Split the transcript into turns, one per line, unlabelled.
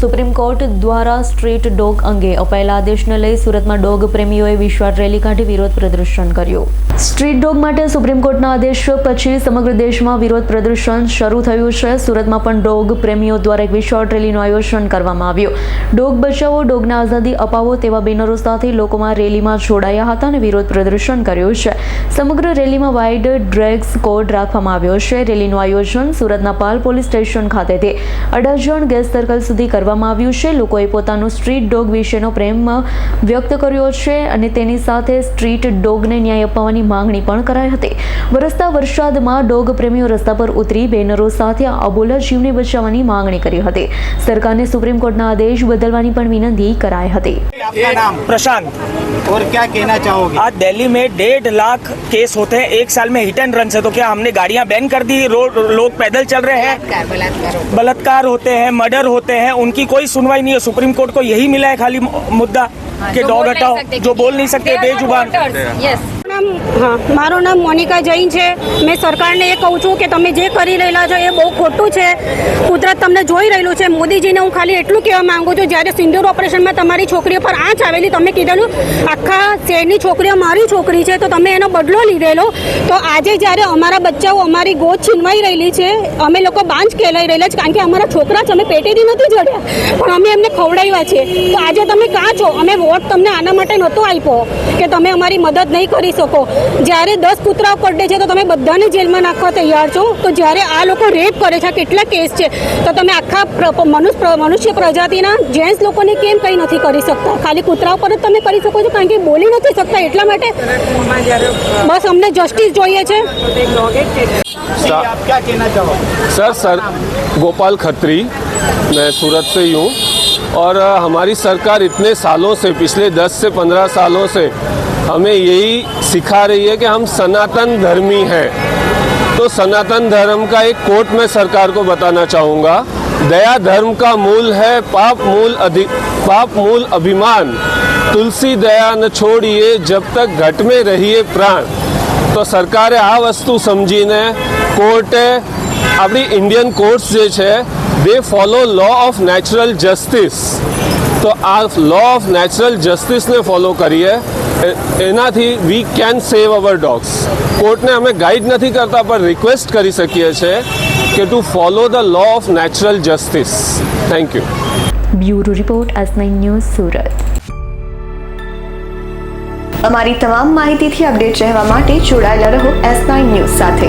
Supreme court દ્વારા street dog અંગે અપાયેલા આદેશને લઈ સુરતમાં ડોગ પ્રેમીઓએ વિશ્વાસ રેલી કાઢી વિરોધ પ્રદર્શન કર્યું. સ્ટ્રીટ ડોગ માટે સુપ્રીમ કોર્ટના આદેશ પછી સમગ્ર દેશમાં વિરોધ પ્રદર્શન શરૂ થયું છે. સુરતમાં પણ ડોગ પ્રેમીઓ દ્વારા એક વિશ્વાસ રેલીનું આયોજન કરવામાં આવ્યું. ડોગ બચાવો, ડોગને આઝાદી અપાવો તેવા બેનરો સાથે લોકોમાં રેલીમાં જોડાયા હતા અને વિરોધ પ્રદર્શન કર્યું છે. સમગ્ર રેલીમાં વાઇડ ડ્રેગ્સ કોડ રાખવામાં આવ્યો છે. રેલીનું આયોજન સુરતના પાલ પોલીસ સ્ટેશન ખાતેથી અડાજણ ગેસ સર્કલ સુધી કરવામાં આવ્યું છે લોકોએ પોતાનો સ્ટ્રીટ ડોગ વિશેનો પ્રેમ વ્યક્ત કર્યો છે અને તેની સાથે સ્ટ્રીટ ડોગને ન્યાય અપાવવાની માંગણી પણ કરાઈ હતી વરસતા વરસાદમાં ડોગ પ્રેમીઓ રસ્તા પર ઉતરી બેનરો સાથે આ અબોલા જીવને બચાવવાની માંગણી કરી હતી સરકારને સુપ્રીમ કોર્ટના આદેશ બદલવાની પણ વિનંતી કરાઈ હતી
आपका नाम
प्रशांत
और क्या कहना चाहोगे
आज दिल्ली में डेढ़ लाख केस होते हैं एक साल में हिट एंड रन से तो क्या हमने गाड़ियां बैन कर दी रोड लोग पैदल चल रहे हैं बलात्कार होते हैं मर्डर होते हैं उनकी कोई सुनवाई नहीं है सुप्रीम कोर्ट को यही मिला है खाली मुद्दा कि डॉग हटाओ जो बोल नहीं सकते बेजुबान
યસ
નામ, હા, મારું નામ મોનિકા જૈન છે. મેં સરકારને એ કહું છું કે તમે જે કરી રહેલા છો એ બહુ ખોટું છે. કુદરત તમને જોઈ રહેલું છે. મોદીજીને હું ખાલી એટલું કહેવા માંગુ છું, જ્યારે સિંદૂર ઓપરેશનમાં તમારી છોકરીઓ પર આંચ આવેલી, તમે કીધેલું, આખા શહેરની છોકરીઓ મારી છોકરી છે, તો તમે એનો બદલો લીધેલો. તો આજે જ્યારે અમારા બચ્ચાઓ અમારી ગોદ છીનવાઈ રહેલી છે, અમે લોકો બાંજ કહેલાઈ રહેલા છે, કારણ કે અમારા છોકરા છે અમે પેટેથી નથી જડ્યા. પણ અમે એમને ખવડાવ્યા છે. તો આજે તમે કાં છો? અમે વોટ તમને આના માટે નહોતો આપ્યો. કે તમે અમારી મદદ નહીં કરી શકો જ્યારે દસ કૂતરાઓ કરડે છે તો તમે બધાને જેલમાં નાખવા તૈયાર છો તો જ્યારે આ લોકો રેપ કરે છે આ કેટલા કેસ છે તો તમે આખા પ્ર- મનુષ્ય મનુષ્ય પ્રજાતિના જેન્ટ્સ લોકોને કેમ કંઈ નથી કરી શકતા ખાલી કૂતરાઓ પર જ તમે કરી શકો છો કારણ કે બોલી નથી શકતા એટલા માટે બસ અમને જસ્ટિસ જોઈએ છે
जी, आप क्या कहना चाहोगे
सर सर गोपाल खत्री मैं सूरत से ही हूँ और अ, हमारी सरकार इतने सालों से पिछले 10 से 15 सालों से हमें यही सिखा रही है कि हम सनातन धर्मी हैं तो सनातन धर्म का एक कोट मैं सरकार को बताना चाहूँगा दया धर्म का मूल है पाप मूल अधि पाप मूल अभिमान तुलसी दया न छोड़िए जब तक घट में रहिए પ્રાણ તો સરકારે આ વસ્તુ સમજીને કોર્ટે આપણી ઇન્ડિયન કોર્ટ્સ જે છે they follow law of natural justice તો આ લો ઓફ નેચરલ જસ્ટિસને ફોલો કરીએ. એનાથી we can save hour dogs કોર્ટને અમે ગાઈડ નથી કરતા, પણ રિક્વેસ્ટ કરી શકીએ છીએ કે to follow the law of natural justice thank you
bureau report S nine news Surat.
અમારી તમામ માહિતીથી અપડેટ રહેવા માટે જોડાયેલા રહો એસ નાઇન ન્યૂઝ સાથે.